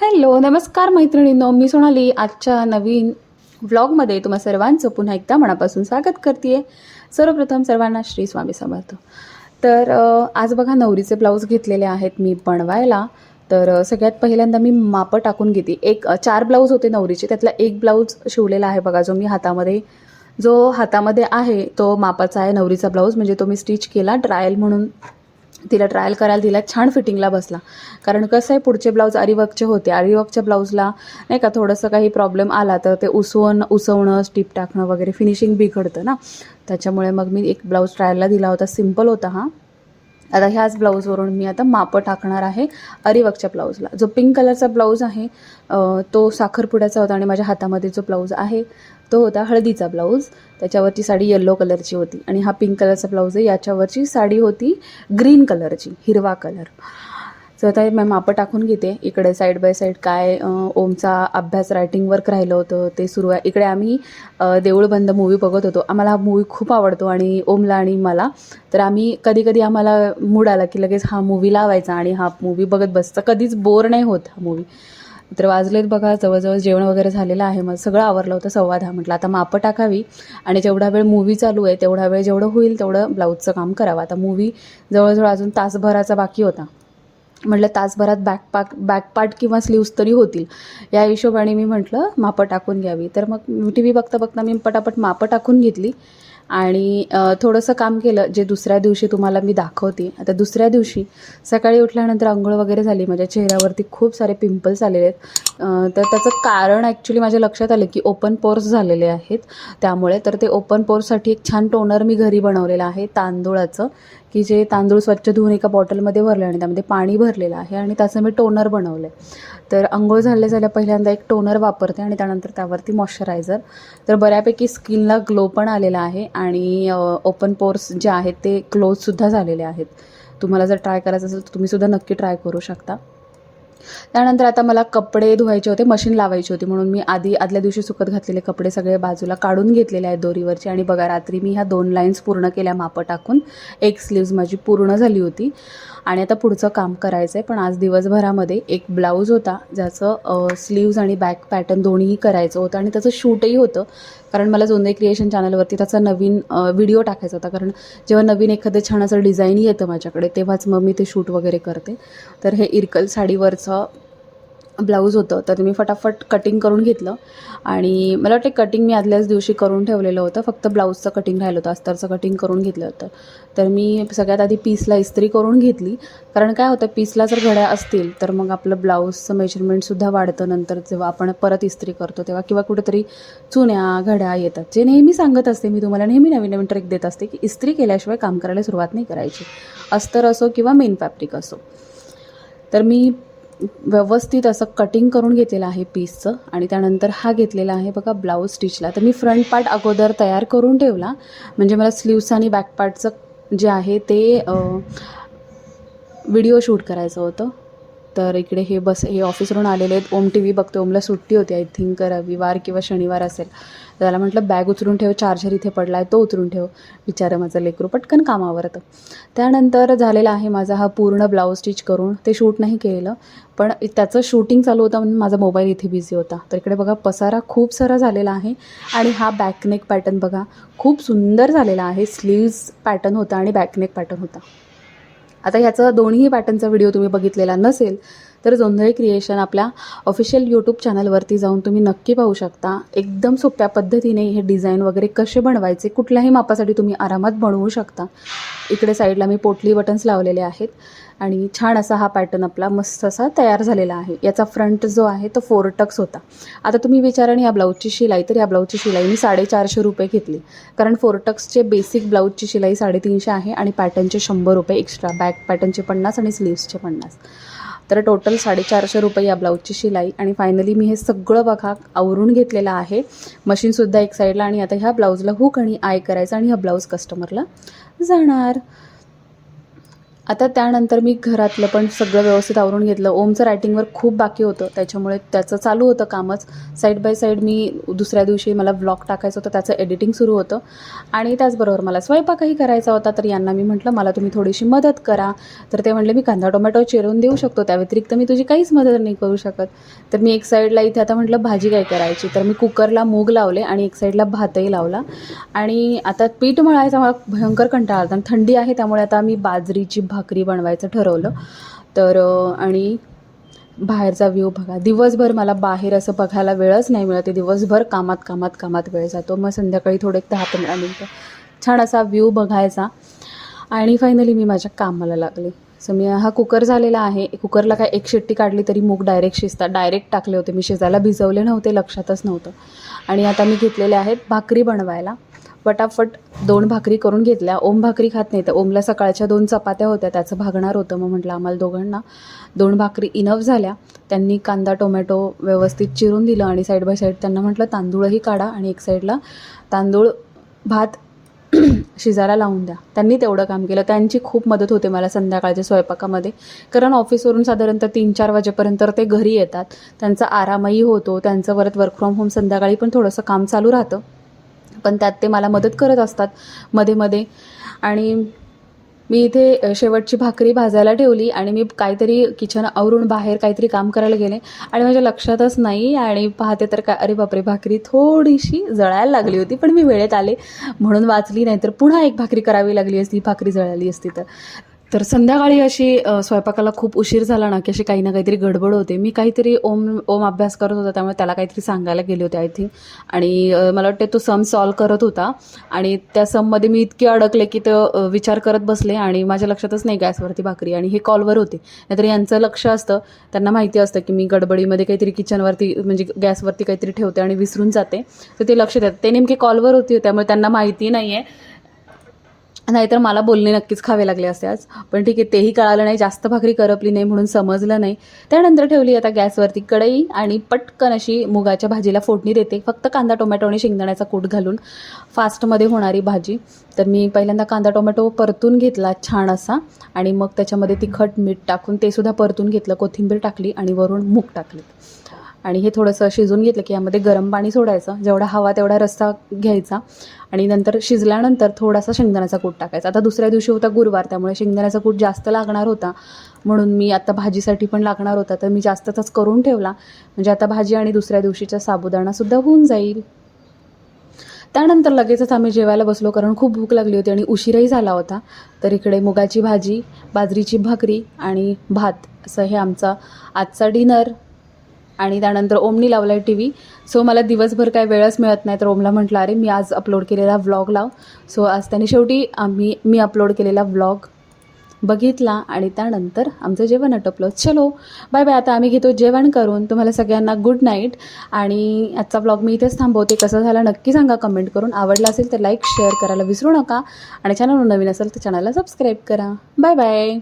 Hello नमस्कार मैत्रिणींनो मी सोनाली. आजच्या नवीन व्लॉगमध्ये तुम्हा सर्वांचं पुन्हा एकदा मनापासून स्वागत करते सर्वप्रथम सर्वांना श्री स्वामी समर्थ. तर आज बघा नवरीचे ब्लाऊज घेतलेले आहेत मी बनवायला तर सगळ्यात पहिल्यांदा मी मापं टाकून घेते. एक चार ब्लाऊज होते नवरीचे. त्यातला एक ब्लाऊज शिवलेला आहे बघा जो मी हातामध्ये जो हातामध्ये आहे तो मापाचा आहे नवरीचा ब्लाऊज. म्हणजे तो मी स्टिच केला ट्रायल म्हणून. तिला ट्रायल करायला दिला छान फिटिंगला बसला. कारण कसं आहे पुढचे ब्लाऊज अरिवर्कचे होते. अरिवकच्या ब्लाऊजला नाही का थोडंसं काही प्रॉब्लेम आला तर ते उसवणं उसवणं स्टीप टाकणं वगैरे फिनिशिंग बिघडतं ना. त्याच्यामुळे मग मी एक ब्लाऊज ट्रायलला दिला होता. सिंपल होता हा. आता ह्याच ब्लाऊजवरून मी आता मापं टाकणार आहे अरिवकच्या ब्लाऊजला जो पिंक कलरचा ब्लाऊज आहे तो साखरपुड्याचा होता आणि माझ्या हातामध्ये जो ब्लाऊज आहे तो होता हळदीचा ब्लाऊज त्याच्यावरची साडी येल्लो कलरची होती आणि हा पिंक कलरचा ब्लाऊज आहे. याच्यावरची साडी होती ग्रीन कलरची हिरवा कलर सो आता मी मापं टाकून घेते. इकडे साईड बाय साईड काय ओमचा अभ्यास रायटिंग वर्क राहिलं होतं ते सुरू आहे. इकडे आम्ही अ, देऊळबंद मूवी बघत होतो. आम्हाला हा मूवी खूप आवडतो आणि ओमला आणि मला. तर आम्ही कधी कधी आम्हाला मूड आला की लगेच हा मूवी लावायचा आणि हा मूवी बघत बसचा कधीच बोर नाही होत हा मूवी तर वाजलेत बघा जवळजवळ जेवण वगैरे झालेलं आहे. मग सगळं आवरलं होतं सव्वा दहा म्हटलं. आता मापं टाकावी आणि जेवढा वेळ मूवी चालू आहे तेवढा वेळ जेवढं होईल तेवढं ब्लाऊजचं काम करावं. आता मूवी जवळजवळ अजून तासभराचा बाकी होता. म्हटलं तासभरात बॅकपाक बॅकपार्ट किंवा स्लीव्स तरी होतील. या हिशोबाने मी म्हटलं मापं टाकून घ्यावी. तर मग टी व्ही बघता बघता मी पटापट मापं टाकून घेतली. आणि थोडंसं काम केलं जे दुसऱ्या दिवशी तुम्हाला मी दाखवते. आता दुसऱ्या दिवशी सकाळी उठल्यानंतर आंघोळ वगैरे झाली माझ्या चेहऱ्यावरती खूप सारे पिंपल्स आलेले आहेत. तर त्याचं कारण ॲक्च्युली माझ्या लक्षात आलं की ओपन पोर्स झालेले आहेत. त्यामुळे तर ते ओपन पोर्ससाठी एक छान टोनर मी घरी बनवलेलं आहे तांदूळाचं. की जे तांदूळ स्वच्छ धुवून एका बॉटलमध्ये भरले आणि त्यामध्ये पाणी भरलेलं आहे आणि त्याचं मी टोनर बनवलं आहे तर आंघोळ झाले झाल्या पहिल्यांदा एक टोनर वापरते आणि त्यानंतर त्यावरती मॉइश्चरायझर. तर बऱ्यापैकी स्किनला ग्लो पण आलेला आहे आणि ओपन पोर्स जे आहेत ते क्लोजसुद्धा झालेले आहेत. तुम्हाला जर ट्राय करायचं असेल तर तुम्हीसुद्धा नक्की ट्राय करू शकता. त्यानंतर आता मला कपडे धुवायचे होते मशीन लावायची होती. म्हणून मी आधी आदल्या दिवशी सुकत घातलेले कपडे सगळे बाजूला काढून घेतलेले आहेत दोरीवरचे. आणि बघा रात्री मी ह्या दोन लाईन्स पूर्ण केल्या मापं टाकून. एक स्लीव्ज माझी पूर्ण झाली होती. आणि आता पुढचं काम करायचं आहे पण आज दिवसभरामध्ये एक ब्लाऊज होता ज्याचं स्लीव्ज आणि बॅक पॅटर्न दोन्हीही करायचं होतं आणि त्याचं शूटही होतं. कारण मला जोंदे क्रिएशन चॅनलवरती त्याचा नवीन व्हिडिओ टाकायचा होता. कारण जेव्हा नवीन एखादं छान असं डिझाईन येतं माझ्याकडे तेव्हाच मग मी ते शूट वगैरे करते. तर हे इरकल साडीवरचं ब्लाऊज होतं तर मी फटाफट कटिंग करून घेतलं. आणि मला वाटते कटिंग मी आदल्याच दिवशी करून ठेवलेलं होतं फक्त ब्लाऊजचं कटिंग राहिलं होतं अस्तरचं कटिंग करून घेतलं होतं. तर मी सगळ्यात आधी पीसला इस्त्री करून घेतली. कारण काय होतं पीसला जर घड्या असतील तर मग आपलं ब्लाऊजचं मेजरमेंटसुद्धा वाढतं नंतर जेव्हा आपण परत इस्त्री करतो तेव्हा किंवा कुठेतरी चुन्या घड्या येतात. जे नेहमी सांगत असते मी तुम्हाला नेहमी नवीन नवीन ट्रिक देत असते की इस्त्री केल्याशिवाय काम करायला सुरुवात नाही करायची. अस्तर असो किंवा मेन फॅब्रिक असो. तर मी व्यवस्थित असं कटिंग करून घेतलेलं आहे पीसचं आणि त्यानंतर हा घेतलेला आहे बघा ब्लाऊज स्टिचला तर मी फ्रंट पार्ट अगोदर तयार करून ठेवला. म्हणजे मला स्लीव्स आणि बॅक पार्टचं जे आहे ते व्हिडिओ शूट करायचं होतं. तर इकडे हे बस हे ऑफिसवरून आलेले आहेत. ओम टी व्ही बघतो ओमला सुट्टी होती आय थिंक रविवार किंवा शनिवार असेल. तर त्याला म्हटलं बॅग उचलून ठेव चार्जर इथे पडला आहे तो उचलून ठेव विचार माझं लेकरू पटकन कामावरतं त्यानंतर झालेला आहे माझा हा पूर्ण ब्लाऊज स्टिच करून. ते शूट नाही केलेलं पण त्याचं शूटिंग चालू होतं म्हणून माझा मोबाईल इथे बिझी होता. तर इकडे बघा पसारा खूप सारा झालेला आहे आणि हा बॅकनेक पॅटर्न बघा खूप सुंदर झालेला आहे. स्लीव्ज पॅटर्न होता आणि बॅकनेक पॅटर्न होता. आता ह्याचं दोन्ही पॅटर्नचा व्हिडिओ तुम्ही बघितलेला नसेल तर जोंधळे क्रिएशन आपल्या ऑफिशियल यूट्यूब चॅनलवरती जाऊन तुम्ही नक्की पाहू शकता. एकदम सोप्या पद्धतीने हे डिझाईन वगैरे कसे बनवायचे कुठल्याही मापासाठी तुम्ही आरामात बनवू शकता. इकडे साईडला मी पोटली बटन्स लावलेले आहेत आणि छान असा हा पॅटर्न आपला मस्त असा तयार झालेला आहे. याचा फ्रंट जो आहे तो फोर टक्स होता. आता तुम्ही विचाराने या ब्लाऊजची शिलाई तर या ब्लाऊजची शिलाई मी साडेचारशे रुपये घेतली. कारण फोर टक्सचे बेसिक ब्लाऊजची शिलाई साडेतीनशे आहे आणि पॅटर्नचे शंभर रुपये एक्स्ट्रा बॅक पॅटर्नचे पन्नास आणि स्लीव्सचे पन्नास. तर टोटल साडेचारशे रुपये या ब्लाऊजची शिलाई. आणि फायनली मी हे सगळं बघा आवरून घेतलेलं आहे. मशीनसुद्धा एक साईडला आणि आता ह्या ब्लाऊजला हुक आणि आय करायचं आणि हा ब्लाऊज कस्टमरला जाणार. आता त्यानंतर मी घरातलं पण सगळं व्यवस्थित आवरून घेतलं. ओमचं रायटिंगवर खूप बाकी होतं. त्याच्यामुळे त्याचं चालू होतं कामच. साईड बाय साईड मी दुसऱ्या दिवशी मला ब्लॉग टाकायचं होतं. त्याचं एडिटिंग सुरू होतं. आणि त्याचबरोबर मला स्वयंपाकही करायचा होता. तर यांना मी म्हटलं मला तुम्ही थोडीशी मदत करा. तर ते म्हटले मी कांदा टोमॅटो चिरून देऊ शकतो. त्या व्यतिरिक्त मी तुझी काहीच मदत नाही करू शकत. तर मी एक साईडला इथे आता म्हटलं भाजी काय करायची? तर मी कुकरला मूग लावले आणि एक साईडला भातही लावला. आणि आता पीठ मळायचा मला भयंकर कंटाळा आला. आणि थंडी आहे त्यामुळे आता मी बाजरीची भाकरी बनवायचं ठरवलं. तर आणि बाहेरचा व्ह्यू बघा. दिवसभर मला बाहेर असं बघायला वेळच नाही मिळत. आहे दिवसभर कामात कामात कामात वेळ जातो. मग संध्याकाळी थोडे एक दहा पंधरा मिनटं छान असा व्ह्यू बघायचा. आणि फायनली मी माझ्या कामाला लागले. सो मी हा कुकर झालेला आहे. कुकरला काय एक शिट्टी काढली तरी मूग डायरेक्ट शिजतात. डायरेक्ट टाकले होते. मी शिजायला भिजवले नव्हते. लक्षातच नव्हतं. आणि आता मी घेतलेले आहेत भाकरी बनवायला. पटापट दोन भाकरी करून घेतल्या. ओम भाकरी खात नाही तर ओमला सकाळच्या दोन चपात्या होत्या त्याचं भागणार होतं. मग म्हटलं आम्हाला दोघांना दोन भाकरी इनफ झाल्या. त्यांनी कांदा टोमॅटो व्यवस्थित चिरून दिलं आणि साईड बाय साईड त्यांना म्हटलं तांदूळही काढा आणि एक साईडला तांदूळ भात शिजायला लावून द्या. त्यांनी तेवढं काम केलं. त्यांची खूप मदत होते मला संध्याकाळच्या स्वयंपाकामध्ये. कारण ऑफिसवरून साधारणतः तीन चार वाजेपर्यंत ते घरी येतात. त्यांचा आरामही होतो. त्यांचं परत वर्क फ्रॉम होम संध्याकाळी पण थोडंसं काम चालू राहतं. पण त्यात ते मला मदत करत असतात मध्ये मध्ये. आणि मी इथे शेवटची भाकरी भाजायला ठेवली आणि मी काहीतरी किचन आवरून बाहेर काहीतरी काम करायला गेले. आणि माझ्या लक्षातच नाही आणि पाहते तर काय अरे बापरे भाकरी थोडीशी जळायला लागली होती पण मी वेळेत आले. म्हणून वाचली नाही तर पुन्हा एक भाकरी करावी लागली असती भाकरी जळाली असती तर. तर संध्याकाळी अशी स्वयंपाकाला खूप उशीर झाला ना की अशी काही ना काहीतरी गडबड होते. मी काहीतरी ओम ओम अभ्यास करत होता त्यामुळे त्याला काहीतरी सांगायला गेले होते आय थिंक आणि मला वाटते तो सम सॉल्व करत होता. आणि त्या सममध्ये मी इतके अडकले की तो विचार करत बसले आणि माझ्या लक्षातच नाही गॅसवरती भाकरी. आणि हे कॉलवर होते. नाहीतर यांचं लक्ष असतं. त्यांना माहिती असतं की मी गडबडीमध्ये काहीतरी किचनवरती म्हणजे गॅसवरती काहीतरी ठेवते आणि विसरून जाते. तर ते लक्ष देतात. ते नेमके कॉलवर होती त्यामुळे त्यांना माहिती नाही आहे नाहीतर मला बोलणे नक्कीच खावे लागले असते आज. पण ठीक आहे तेही कळालं नाही जास्त भाकरी करपली नाही म्हणून समजलं नाही. त्यानंतर ठेवली आता गॅसवरती कढई आणि पटकन अशी मुगाच्या भाजीला फोडणी देते. फक्त कांदा टोमॅटो आणि शेंगदाण्याचा कूट घालून फास्टमध्ये होणारी भाजी. तर मी पहिल्यांदा कांदा टोमॅटो परतून घेतला छान असा आणि मग त्याच्यामध्ये तिखट मीठ टाकून ते सुद्धा परतून घेतलं कोथिंबीर टाकली आणि वरून मूग टाकले. आणि हे थोडंसं शिजून घेतलं की यामध्ये गरम पाणी सोडायचं. जेवढा हवा तेवढा रस्सा घ्यायचा. आणि नंतर शिजल्यानंतर थोडासा शेंगदाण्याचा कूट टाकायचा. आता दुसऱ्या दिवशी होता गुरुवार त्यामुळे शेंगदाण्याचा कूट जास्त लागणार होता. म्हणून मी आता भाजीसाठी पण लागणार होता. तर मी जास्तच करून ठेवला. म्हणजे आता भाजी आणि दुसऱ्या दिवशीचा साबुदाणासुद्धा होऊन जाईल. त्यानंतर लगेचच आम्ही जेवायला बसलो कारण खूप भूक लागली होती आणि उशीरही झाला होता. तर इकडे मुगाची भाजी बाजरीची भाकरी आणि भात. असं हे आमचा आजचा डिनर. आणि त्यानंतर ओमनी लावला आहे टी व्ही सो मला दिवसभर काय वेळच मिळत नाही. तर ओमला म्हटलं अरे मी आज अपलोड केलेला व्लॉग लाव. सो आज त्याने शेवटी आम्ही मी अपलोड केलेला व्लॉग बघितला आणि त्यानंतर आमचं जेवण आटपलं. चलो बाय बाय आता आम्ही घेतो जेवण करून. तुम्हाला सगळ्यांना गुड नाईट आणि आजचा ब्लॉग मी इथेच थांबवते. कसं झाला नक्की सांगा कमेंट करून. आवडला असेल तर लाईक शेअर करायला विसरू नका. आणि चॅनल नवीन असेल तर चॅनलला सबस्क्राईब करा. Bye bye